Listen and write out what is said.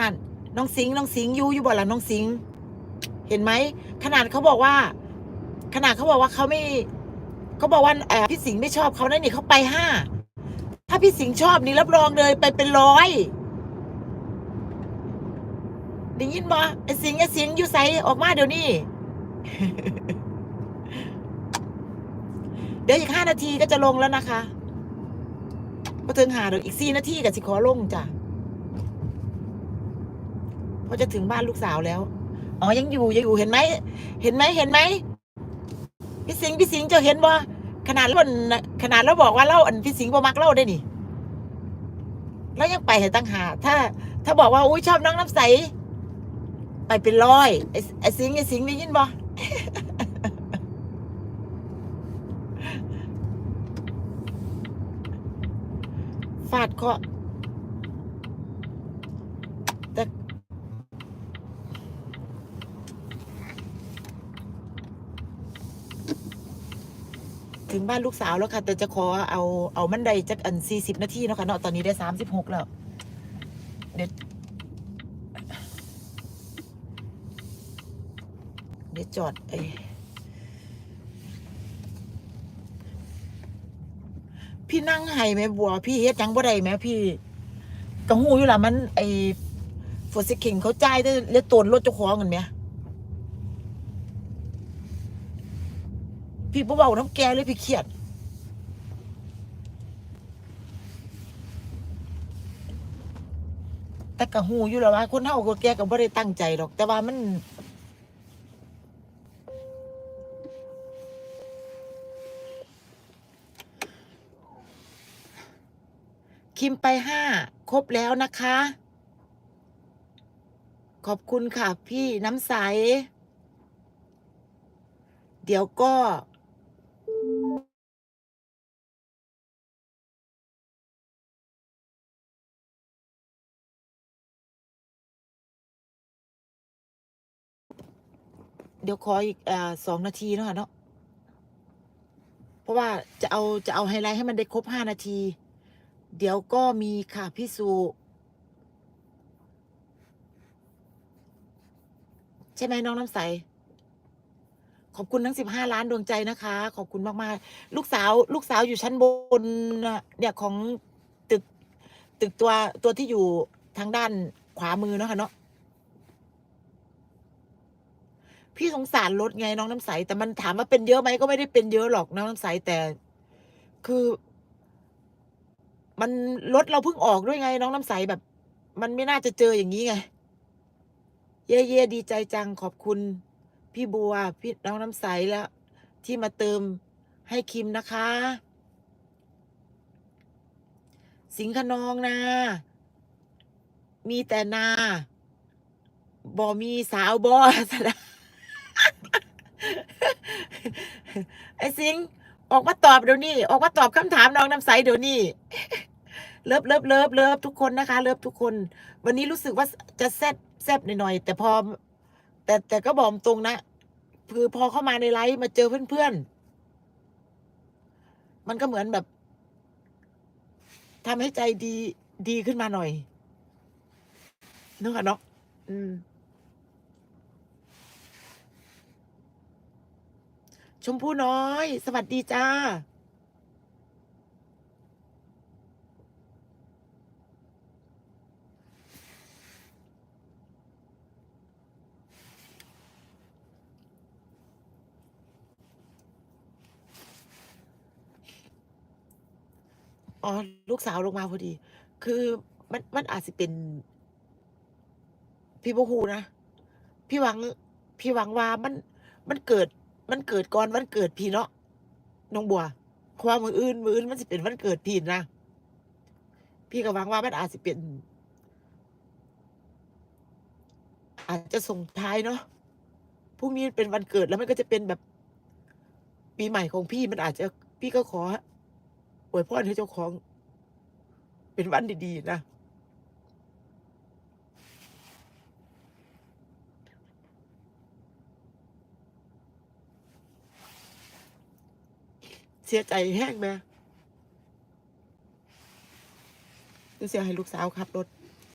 นั่น น้องสิงน้องสิงอยู่อยู่บ่ล่ะน้องสิง เห็นไหมขนาดเขาบอกว่า ขนาดเขาบอกว่าเขาไม่เขาบอกว่าเอ่อพี่สิงห์ไม่ชอบเขานะนี่เขาไปห้าถ้าพี่สิงห์ชอบนี่รับรองเลยไปเป็นร้อยได้ยินบ่ไอ้สิงไอ้สิงอยู่ใสออกมาเดี๋ยวนี้ เดี๋ยวอีกห้านาทีก็จะลงแล้วนะคะพอถึงหาเดี๋ยวอีกสี่นาทีกับสิขอลงจ้ะ เพราะจะถึงบ้านลูกสาวแล้ว อ๋อ ยังอยู่ยังอยู่เห็นไหม เห็นไหมเห็นไหมพี่สิงพี่สิงจะเห็นบ่ขนาดเราน่ะขนาดเราบอกว่าเราอันพี่สิงบ่มักเราได้นี่แล้วยังไปให้ตั้งหา ถ้า ถ้าบอกว่าอุ้ยชอบน้องน้ำใส ไปเป็นร้อยไอ้ไอ้สิงไอ้สิงได้ยินบ่ฟาดเคาะ ถึงบ้านลูกสาวแล้วค่ะ แต่จะขอเอาเอามันไดจักอันสี่สิบนาทีเนาะค่ะเนาะตอนนี้ได้สามสิบหกแล้ว เดี๋ยวเดี๋ยวจอดไอ้พี่นั่งไห้แม่บัว พี่เฮ็ดยังบ่ได้แม่พี่กระหูอยู่ล่ะมัน ไอ้ฟอสซิคิงเขาจ่ายได้เรียกตนรถเจ้าของกันไหม พี่บ่เบาน้ำแกเลยพี่เครียด แต่กะหูอยู่แล้วว่า คนเฮาก็แกก็บ่ได้ตั้งใจหรอก แต่ว่ามัน คิมไปห้าครบแล้วนะคะ ขอบคุณค่ะ พี่น้ำใส เดี๋ยวก็ เดี๋ยวขออีกอสองนาทีเนาะคะเนาะเพราะว่าจะเอาจะเอาไฮไลท์ให้มันได้ครบห้านาที เดี๋ยวก็มีค่ะพี่สุใช่ไหมน้องน้ำใส ขอบคุณทั้งสิบห้าล้านดวงใจนะคะ ขอบคุณมากๆ ลูกสาว ลูกสาวอยู่ชั้นบนเนี่ยของตึก ตึกตัวตัวที่อยู่ทางด้านขวามือเนาะค่ะเนาะ พี่สงสารรถไงน้องน้ำใส แต่มันถามว่าเป็นเยอะไหมก็ไม่ได้เป็นเยอะหรอกน้องน้ำใสแต่ คือ มันรถเราเพิ่งออกด้วยไง น้องน้ำใสแบบ มันไม่น่าจะเจออย่างนี้ไง เย่เย่ดีใจจังขอบคุณ พี่บัว พี่น้องน้ำใสแล้ว ที่มาเติมให้คิมนะคะ สิงขนองนา มีแต่นาบอมีสาวบอสนะ ไอ้สิงออกมาตอบเดี๋ยวนี้ ออกมาตอบคำถามน้องน้ำใสเดี๋ยวนี้เลิฟเลิฟเลิฟเลิฟทุกคนนะคะ เลิฟทุกคน วันนี้รู้สึกว่าจะแซบแซบหน่อยๆแต่พอ แต่แต่ก็บอกตรงนะคือพอเข้ามาในไลฟ์มาเจอเพื่อนๆ มันก็เหมือนแบบทำให้ใจดีดีขึ้นมาหน่อยนึกอะเนาะอืม ชมพู่น้อย สวัสดีจ้า อ๋อ ลูกสาวลงมาพอดี คือมันมันอาจจะเป็น พี่บฮูนะ พี่หวัง พี่หวังว่ามันมันเกิด มันเกิดก่อนวันเกิดพี่เนาะน้องบัวเพราะว่ามืออื่นมืออื่นมันสิเป็นวันเกิดพี่นะพี่ก็หวังว่ามันอาจจะเป็น อาจจะส่งท้ายเนาะพรุ่งนี้เป็นวันเกิดแล้วมันก็จะเป็นแบบปีใหม่ของพี่มันอาจจะพี่ก็ขออวยพรให้เจ้าของ เป็นวันดีๆนะ เสียใจแห้งแม่ก็เสียให้ลูกสาวขับรถ